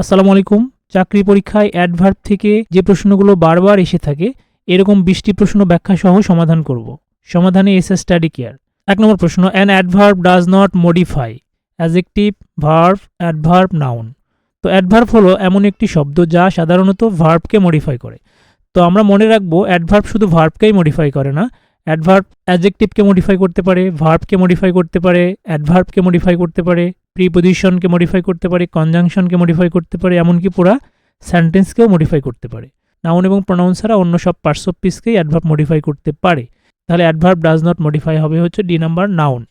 আসসালামু আলাইকুম। চাকরি পরীক্ষায় অ্যাডভার্ব থেকে যে প্রশ্নগুলো বারবার এসে থাকে, এরকম বিশটি প্রশ্ন ব্যাখ্যা সহ সমাধান করব। সমাধানে এস এস স্টাডি কেয়ার এক নম্বর প্রশ্ন an adverb does not modify adjective verb adverb noun তো অ্যাডভার্ব হলো এমন একটি শব্দ যা সাধারণত ভার্বকে মডিফাই করে। তো আমরা মনে রাখব অ্যাডভার্ব শুধু ভার্বকেই মডিফাই করে না অ্যাডভার্ব অ্যাজেক্টিভকে মডিফাই করতে পারে ভার্বকে মডিফাই করতে পারে অ্যাডভার্বকে মডিফাই করতে পারে প্রিপোজিশনকে মডিফাই করতে পারে কনজাংশনকে মডিফাই করতে পারে, এমনকি পুরা সেন্টেন্সকেও মডিফাই করতে পারে। নাউন এবং প্রনাউন ছাড়া অন্য সব পার্টস অফ পিসকেই অ্যাডভার্ব মডিফাই করতে পারে। তাহলে অ্যাডভার্ব ডাজ নট মডিফাই হবে হচ্ছে the number noun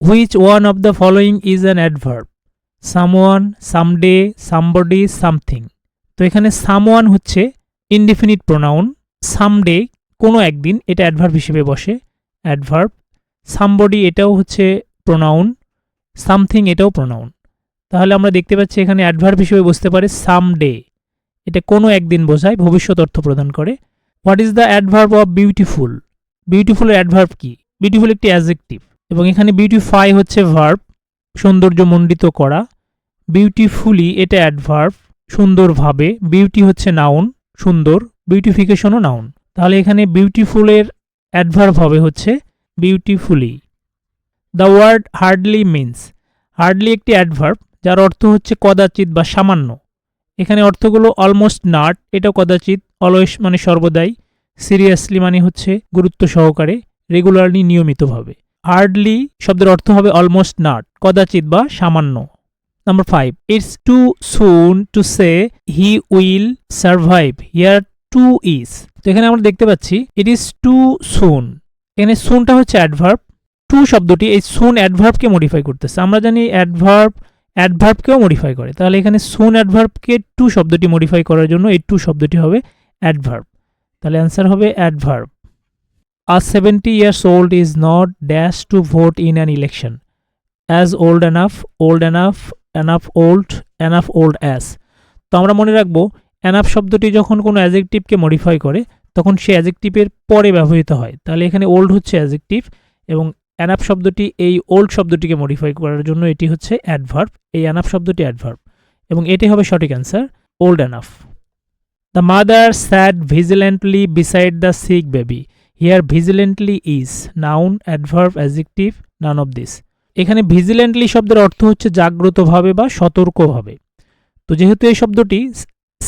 which one of the following is an adverb someone someday somebody something তো এখানে সামওয়ান হচ্ছে ইনডিফিনিট প্রোনাউন সামডে কোনো একদিন এটা অ্যাডভার্ব হিসেবে বসে। অ্যাডভার্ব সামবডি এটাও হচ্ছে প্রোনাউন সামথিং এটাও প্রোনাউন তাহলে আমরা দেখতে পাচ্ছি এখানে অ্যাডভার্ব হিসেবে বসতে পারে সাম ডে এটা কোনো একদিন বোঝায়, ভবিষ্যৎ অর্থ প্রদান করে। What is the adverb of beautiful বিউটিফুলের adverb কি? বিউটিফুল একটি অ্যাজেক্টিভ এবং এখানে বিউটিফাই হচ্ছে ভার্ব সৌন্দর্যমণ্ডিত করা। বিউটিফুলি এটা অ্যাডভার্ব সুন্দরভাবে। বিউটি হচ্ছে নাউন সুন্দর। বিউটিফিকেশনও নাউন তাহলে এখানে বিউটিফুলের অ্যাডভার্ব হবে হচ্ছে beautifully the word hardly means hardly একটি অ্যাডভার্ব যার অর্থ হচ্ছে কদাচিৎ বা সামান্য। এখানে অর্থগুলো অলমোস্ট নাট এটাও কদাচিৎ অলওয়েস মানে সর্বদাই সিরিয়াসলি মানে হচ্ছে গুরুত্ব সহকারে রেগুলারলি নিয়মিতভাবে। হার্ডলি শব্দের অর্থ হবে অলমোস্ট নাট কদাচিৎ বা সামান্য। Number five it's too soon to say he will survive here too is তো এখানে আমরা দেখতে পাচ্ছি ইট ইজ টু সুন এখানে সুনটা হচ্ছে অ্যাডভার্ব টু শব্দটি এই সুন অ্যাডভার্বকে মডিফাই করতেছে। আমরা জানি অ্যাডভার্ব অ্যাডভার্বকেও মডিফাই করে। তাহলে এখানে সুন অ্যাডভার্বকে টু শব্দটি মডিফাই করার জন্য এই টু শব্দটি হবে অ্যাডভার্ব তাহলে অ্যান্সার হবে adverb a seventy years old is not dash to vote in an election as old enough old enough enough old enough old as তো আমরা মনে রাখব অ্যানাফ শব্দটি যখন কোনো অ্যাজেক্টিভকে মডিফাই করে, তখন সে অ্যাজেক্টিভের পরে ব্যবহৃত হয়। তাহলে এখানে ওল্ড হচ্ছে অ্যাজেক্টিভ এবং অ্যানাপ শব্দটি এই ওল্ড শব্দটিকে মডিফাই করার জন্য এটি হচ্ছে অ্যাডভার্ব এই অ্যানাপ শব্দটি অ্যাডভার্ব এবং এটি হবে সঠিক answer old enough the mother sat vigilantly beside the sick baby here vigilantly is noun adverb adjective none of this এখানে ভিজিলেন্টলি শব্দের অর্থ হচ্ছে জাগ্রতভাবে বা সতর্কভাবে। তো যেহেতু এই শব্দটি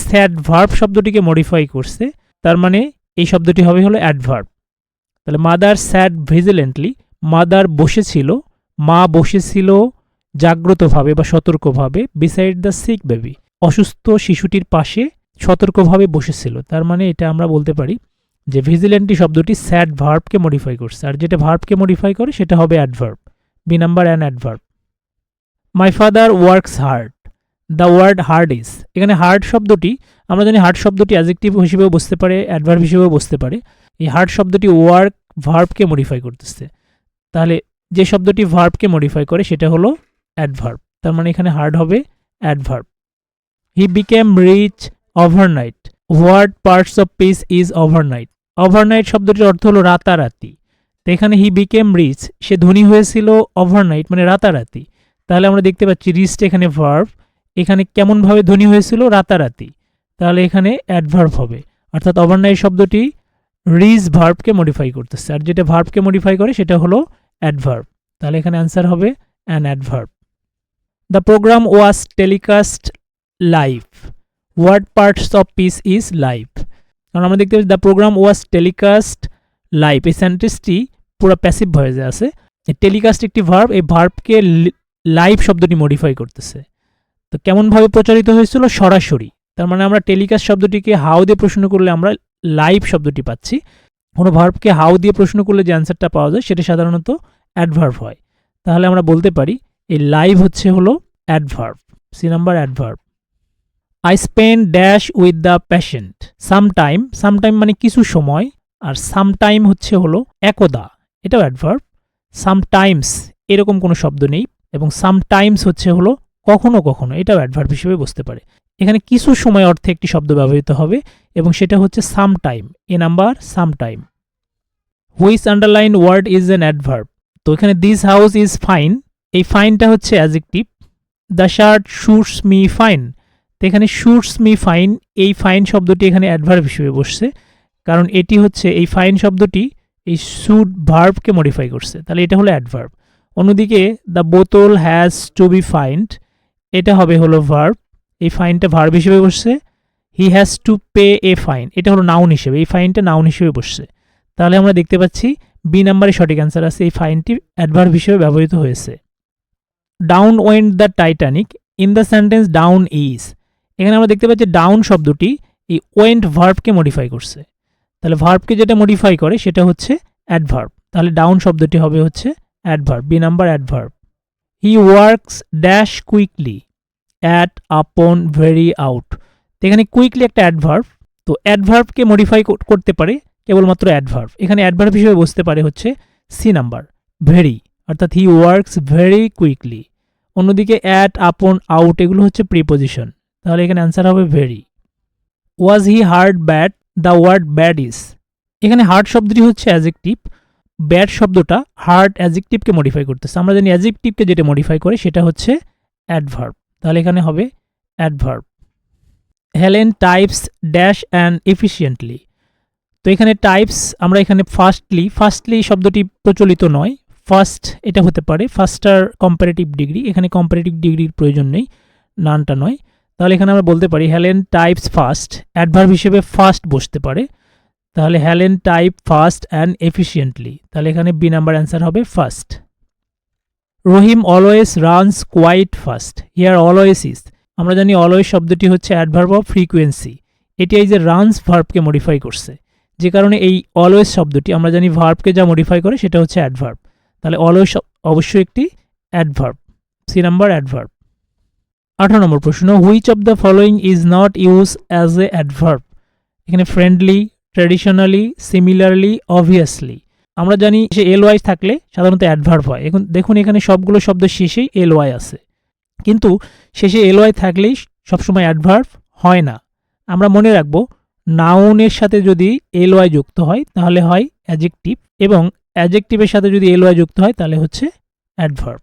স্যাড ভার্ব শব্দটিকে মডিফাই করছে, তার মানে এই শব্দটি হবে হলো অ্যাডভার্ব তাহলে মাদার স্যাড ভিজিলেন্টলি মাদার বসেছিল, মা বসেছিল জাগ্রতভাবে বা সতর্কভাবে বিসাইড দ্য সিক বেবি অসুস্থ শিশুটির পাশে সতর্কভাবে বসেছিল, তার মানে এটা আমরা বলতে পারি যে ভিজিলেন্টি শব্দটি স্যাড ভার্বকে মডিফাই করছে। আর যেটা ভার্বকে মডিফাই করে, সেটা হবে adverb B number an adverb my father works hard the word hard is এখানে হার্ড শব্দটি, আমরা জানি হার্ড শব্দটি অ্যাজেক্টিভ হিসেবেও বসতে পারে অ্যাডভার্ব হিসেবেও বসতে পারে। এই হার্ড শব্দটি ওয়ার্ক ভার্বকে মডিফাই করতেছে। তাহলে যে শব্দটি ভার্বকে মডিফাই করে, সেটা হলো অ্যাডভার্ব তার মানে এখানে হার্ড হবে adverb he became rich overnight word parts of speech is overnight overnight শব্দটির অর্থ হলো রাতারাতি। তো এখানে হি বিকেম রিচ সে ধনী হয়েছিল ওভারনাইট মানে রাতারাতি। তাহলে আমরা দেখতে পাচ্ছি রিচটা এখানে ভার্ব এখানে কেমনভাবে ধনী হয়েছিল? রাতারাতি। তাহলে এখানে অ্যাডভার্ব হবে। অর্থাৎ ওভারনাইট শব্দটি রিজ ভার্বকে মডিফাই করতেছে। আর যেটা ভার্বকে মডিফাই করে, সেটা হলো অ্যাডভার্ব তাহলে এখানে অ্যান্সার হবে an adverb the program was telecast live what parts of speech is live কারণ আমরা দেখতে পাচ্ছি the program was telecast live এই সেন্টেন্সটি পুরো প্যাসিভ ভয়েসে আছে। টেলিকাস্ট একটি ভার্ব এই ভার্বকে লাইভ শব্দটি মডিফাই করতেছে। তো কেমনভাবে প্রচারিত হয়েছিল? সরাসরি। তার মানে আমরা টেলিকাস্ট শব্দটিকে হাউ দিয়ে প্রশ্ন করলে আমরা লাইভ শব্দটি পাচ্ছি। কোনো ভার্বকে হাউ দিয়ে প্রশ্ন করলে যে অ্যান্সারটা পাওয়া যায়, সেটা সাধারণত অ্যাডভার্ভ হয়। তাহলে আমরা বলতে পারি, এই লাইভ হচ্ছে হলো adverb C number adverb I spend dash with the patient sometime sometime মানে কিছু সময়, আর সামটাইম হচ্ছে হলো একদা, এটাও অ্যাডভার্ব সামটাইমস এরকম কোনো শব্দ নেই, এবং সামটাইমস হচ্ছে হলো কখনো কখনো, এটাও অ্যাডভার্ব হিসেবে বসতে পারে। এখানে কিছু সময় অর্থে একটি শব্দ ব্যবহৃত হবে এবং সেটা হচ্ছে some time A number some time which underline word is an adverb তো এখানে দিস হাউস ইজ ফাইন এই ফাইনটা হচ্ছে adjective the shirt suits me fine তো এখানে শুটস মি ফাইন এই ফাইন শব্দটি এখানে অ্যাডভার্ব হিসেবে বসছে। কারণ এটি হচ্ছে, এই ফাইন শব্দটি এই শুড ভার্বকে মডিফাই করছে। তাহলে এটা হলো অ্যাডভার্ব অন্যদিকে দ্য বোতল হ্যাজ টু বি ফাইন্ড এটা হবে হলো ভার্ব এই ফাইনটা ভার্ব হিসেবে বসছে। He has to pay a fine এটা হলো নাউন হিসেবে, এই ফাইনটা নাউন হিসেবে বসছে। তাহলে আমরা দেখতে পাচ্ছি বি নাম্বারে সঠিক অ্যান্সার আছে, এই ফাইনটি অ্যাডভার্ব হিসেবে ব্যবহৃত হয়েছে। Down went the Titanic in the sentence down is এখানে আমরা দেখতে পাচ্ছি ডাউন শব্দটি এই ওয়েন্ট ভার্বকে মডিফাই করছে। তাহলে ভার্বকে যেটা মডিফাই করে, সেটা হচ্ছে অ্যাডভার্ব তাহলে ডাউন শব্দটি হবে হচ্ছে adverb B number adverb he works dash quickly at upon very out এখানে কুইকলি একটা অ্যাডভার্ভ তো অ্যাডভার্ভকে মডিফাই করতে পারে কেবলমাত্র অ্যাডভার্ভ এখানে অ্যাডভার্ভ হিসেবে বসতে পারে হচ্ছে সি নাম্বার ভেরি অর্থাৎ হি ওয়ার্কস ভেরি কুইকলি অন্যদিকে অ্যাট আপন আউট এগুলো হচ্ছে প্রিপোজিশন তাহলে এখানে অ্যান্সার হবে very was he hard bad the word bad is এখানে হার্ড শব্দটি হচ্ছে অ্যাজেকটিভ ব্যাড শব্দটা হার্ড অ্যাজেকটিভকে মডিফাই করতেছে। আমরা জানি অ্যাজেকটিভকে যেটা মডিফাই করে সেটা হচ্ছে অ্যাডভার্ব তাহলে এখানে হবে adverb Helen types dash and efficiently তো এখানে টাইপস আমরা এখানে ফার্স্টলি ফার্স্টলি শব্দটি প্রচলিত নয়। ফার্স্ট এটা হতে পারে ফার্স্টার কম্পারেটিভ ডিগ্রি এখানে কম্পারেটিভ ডিগ্রির প্রয়োজন নেই নানটা নয়। তাহলে এখানে আমরা বলতে পারি হেলেন টাইপস ফার্স্ট অ্যাডভার্ব হিসেবে ফার্স্ট বসতে পারে। তাহলে Helen type fast and efficiently তাহলে এখানে বি নাম্বার অ্যান্সার হবে first Rahim always runs quite fast here always is আমরা জানি অলওয়েজ শব্দটি হচ্ছে অ্যাডভার্ব অফ ফ্রিকুয়েন্সি এটি এই যে রানস ভার্বকে মডিফাই করছে। যে কারণে এই অলওয়েজ শব্দটি, আমরা জানি ভার্বকে যা মডিফাই করে সেটা হচ্ছে অ্যাডভার্ব তাহলে অলওয়েজ অবশ্যই একটি অ্যাডভার্ব সি নাম্বার অ্যাডভার্ব আঠারো নম্বর প্রশ্ন which of the following is not use as a adverb এখানে ফ্রেন্ডলি ট্র্যাডিশনালি সিমিলারলি অবভিয়াসলি আমরা জানি যে এল ওয়াই থাকলে সাধারণত অ্যাডভার্ব হয়। এখন দেখুন এখানে সবগুলো শব্দ শেষেই এল ওয়াই আছে। কিন্তু শেষে এল ওয়াই থাকলেই সবসময় অ্যাডভার্ব হয় না। আমরা মনে রাখব নাউনের সাথে যদি এল ওয়াই যুক্ত হয়, তাহলে হয় অ্যাজেকটিভ এবং অ্যাজেকটিভের সাথে যদি এল ওয়াই যুক্ত হয়, তাহলে হচ্ছে অ্যাডভার্ব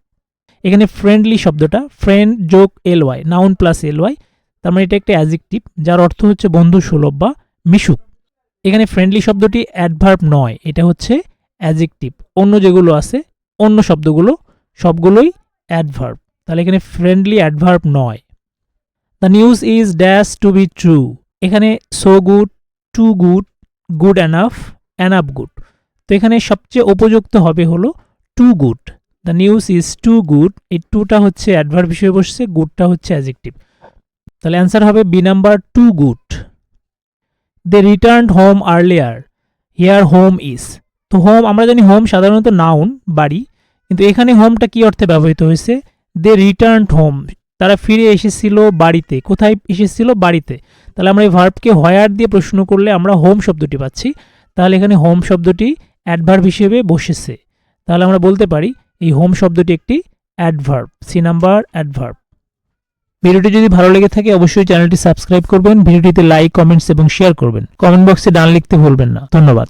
এখানে ফ্রেন্ডলি শব্দটা ফ্রেন্ড যোগ L Y noun plus L Y তার মানে এটা একটা অ্যাজেকটিভ যার অর্থ হচ্ছে বন্ধু সুলভ বা মিশুক। এখানে ফ্রেন্ডলি শব্দটি অ্যাডভার্ব নয়, এটা হচ্ছে অ্যাজেকটিভ অন্য যেগুলো আছে, অন্য শব্দগুলো, সবগুলোই অ্যাডভার্ব তাহলে এখানে ফ্রেন্ডলি অ্যাডভার্ব নয়। The news is dash to be true এখানে so good too good good enough enough good তো এখানে সবচেয়ে উপযুক্ত হবে হলো too good the news is too good এই টুটা হচ্ছে অ্যাডভার্ব হিসেবে বসছে গুডটা হচ্ছে অ্যাজেকটিভ তাহলে অ্যান্সার হবে B number too good they return home earlier here home is তো হোম আমরা জানি হোম সাধারণত নাউন বাড়ি। কিন্তু এখানে হোমটা কি অর্থে ব্যবহৃত হয়েছে? দে রিটার্ন হোম তারা ফিরে এসেছিল বাড়িতে। কোথায় এসেছিল? বাড়িতে। তাহলে আমরা এই ভার্বকে হয়ার দিয়ে প্রশ্ন করলে আমরা হোম শব্দটি পাচ্ছি। তাহলে এখানে হোম শব্দটি অ্যাডভার্ব হিসেবে বসেছে। তাহলে আমরা বলতে পারি, এই হোম শব্দটি একটি অ্যাডভার্ব সি নাম্বার অ্যাডভার্ব ভিডিওটি যদি ভালো লেগে থাকে, অবশ্যই চ্যানেলটি সাবস্ক্রাইব করবেন, ভিডিওটিতে লাইক, কমেন্টস এবং শেয়ার করবেন। কমেন্ট বক্সে ডান লিখতে ভুলবেন না। ধন্যবাদ।